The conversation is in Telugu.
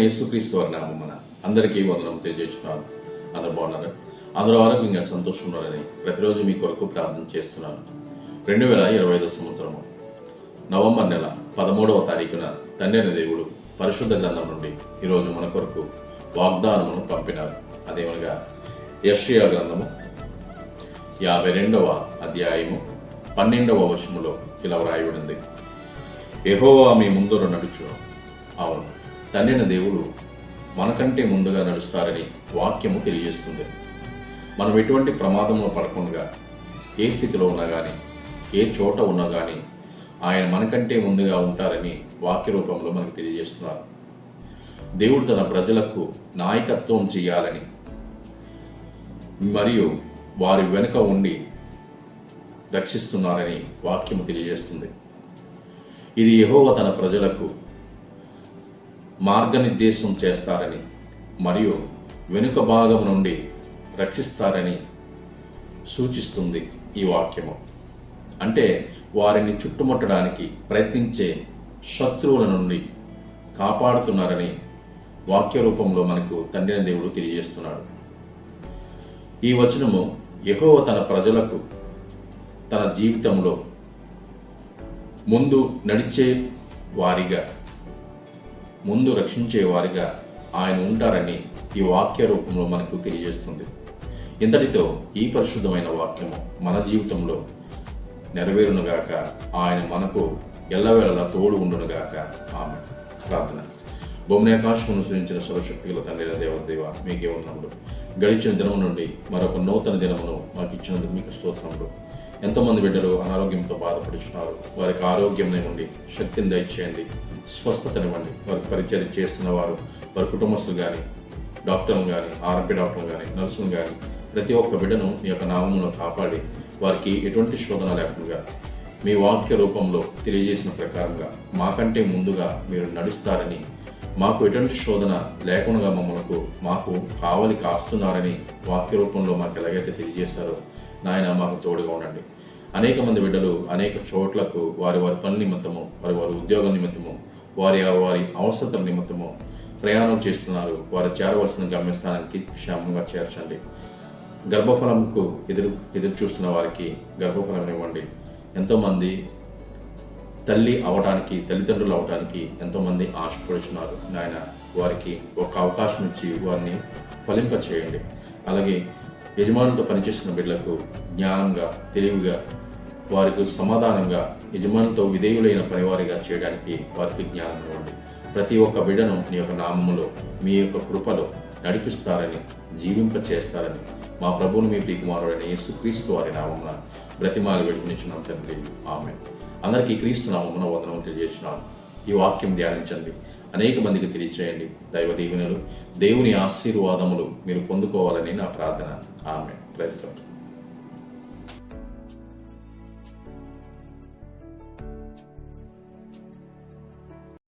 అయిన యేసుక్రీస్తు వారి నామన అందరికీ వందనం తెలియజేస్తున్నాను. అందరు బాగున్నారు? అందరూ ఆరోగ్యంగా సంతోషం ప్రతిరోజు మీ కొరకు ప్రార్థన చేస్తున్నాను. రెండు వేల ఇరవై ఐదో సంవత్సరము నవంబర్ నెల పదమూడవ తారీఖున తండ్రిన దేవుడు పరిశుద్ధ గ్రంథం నుండి ఈరోజు మన కొరకు వాగ్దానమును పంపినారు. అదేమనగా యర్షియా గ్రంథము యాభై రెండవ అధ్యాయము పన్నెండవ వశములో ఇలా వ్రాయబడింది. ఎహోవా మీ ముందర నడుచు అవును. తండ్రిన దేవుడు మనకంటే ముందుగా నడుస్తారని వాక్యము తెలియజేస్తుంది. మనం ఎటువంటి ప్రమాదంలో పడకుండా ఏ స్థితిలో ఉన్నా కానీ ఏ చోట ఉన్నా కానీ ఆయన మనకంటే ముందుగా ఉంటారని వాక్య రూపంలో మనకు తెలియజేస్తున్నారు. దేవుడు తన ప్రజలకు నాయకత్వం చేయాలని మరియు వారి వెనుక ఉండి రక్షిస్తున్నారని వాక్యము తెలియజేస్తుంది. ఇది యహోవ తన ప్రజలకు మార్గనిర్దేశం చేస్తారని మరియు వెనుక భాగం నుండి రక్షిస్తారని సూచిస్తుంది ఈ వాక్యము. అంటే వారిని చుట్టుముట్టడానికి ప్రయత్నించే శత్రువుల నుండి కాపాడుతున్నారని వాక్య రూపంలో మనకు తండ్రి దేవుడు తెలియజేస్తున్నాడు. ఈ వచనము యెహోవ తన ప్రజలకు తన జీవితంలో ముందు నడిచే వారిగా ముందు రక్షించే వారిగా ఆయన ఉంటారని ఈ వాక్య రూపంలో మనకు తెలియజేస్తుంది. ఇంతటితో ఈ పరిశుద్ధమైన వాక్యము మన జీవితంలో నెరవేరునుగాక. ఆయన మనకు ఎల్లవేళలా తోడు ఉండునుగాక. ఆమె ప్రార్థన. భూమి ఆకాశం అనుసరించిన సర్వశక్తిగల తండ్రి దేవదేవ మీకే ఉన్నప్పుడు గడిచిన దినం నుండి మరొక నూతన దినమును మాకు ఇచ్చినందుకు మీకు స్తోత్రములు. ఎంతోమంది బిడ్డలు అనారోగ్యంతో బాధపడుతున్నారు వారికి ఆరోగ్యం నుండి శక్తిని దయచేయండి స్వస్థతనివ్వండి. వారికి పరిచయం చేస్తున్న వారు వారి కుటుంబస్తులు కానీ డాక్టర్లు కానీ ఆరోగ్య డాక్టర్లు కానీ నర్సులు కానీ ప్రతి ఒక్క బిడ్డను మీ యొక్క నామంలో కాపాడి వారికి ఎటువంటి శోధన లేకుండా మీ వాక్య రూపంలో తెలియజేసిన ప్రకారంగా మాకంటే ముందుగా మీరు నడుస్తారని మాకు ఎటువంటి శోధన లేకుండా మమ్మల్ని మాకు కావలి కాస్తున్నారని వాక్య రూపంలో మాకు ఎలాగైతే తెలియజేస్తారో నాయన మాకు తోడుగా ఉండండి. అనేక మంది బిడ్డలు అనేక చోట్లకు వారి వారి పనుల నిమిత్తము వారి వారి ఉద్యోగం నిమిత్తము వారి వారి అవసరతల నిమిత్తము ప్రయాణం చేస్తున్నారు. వారు చేరవలసిన గమ్యస్థానానికి క్షేమంగా చేర్చండి. గర్భఫలంకు ఎదురు ఎదురు చూస్తున్న వారికి గర్భఫలం ఇవ్వండి. ఎంతోమంది తల్లి అవడానికి తల్లిదండ్రులు అవడానికి ఎంతోమంది ఆశపడుచున్నారు. నాయన వారికి ఒక అవకాశం ఇచ్చి వారిని ఫలింప చేయండి అలాగే యజమానులతో పనిచేస్తున్న బిడ్డలకు జ్ఞానంగా తెలివిగా వారికి సమాధానంగా యజమానులతో విధేయులైన పనివారిగా చేయడానికి వారికి జ్ఞానం ఇవ్వండి. ప్రతి ఒక్క బిడ్డను మీ యొక్క నామములో మీ యొక్క కృపలో నడిపిస్తారని జీవింప చేస్తారని మా ప్రభువును మీ ప్రియకుమారుడైన యేసు క్రీస్తు వారి నామమున బ్రతిమాలు వెలుగునిచ్చున్నాం తండ్రి. ఆమె అందరికీ క్రీస్తు నామమున వందనం తెలియజేస్తున్నాను. ఈ వాక్యం ధ్యానించండి. అనేక మందికి తెలియచేయండి. దైవ దీవెనలు దేవుని ఆశీర్వాదములు మీరు పొందుకోవాలని నా ప్రార్థన. ఆమె ప్రస్తుతం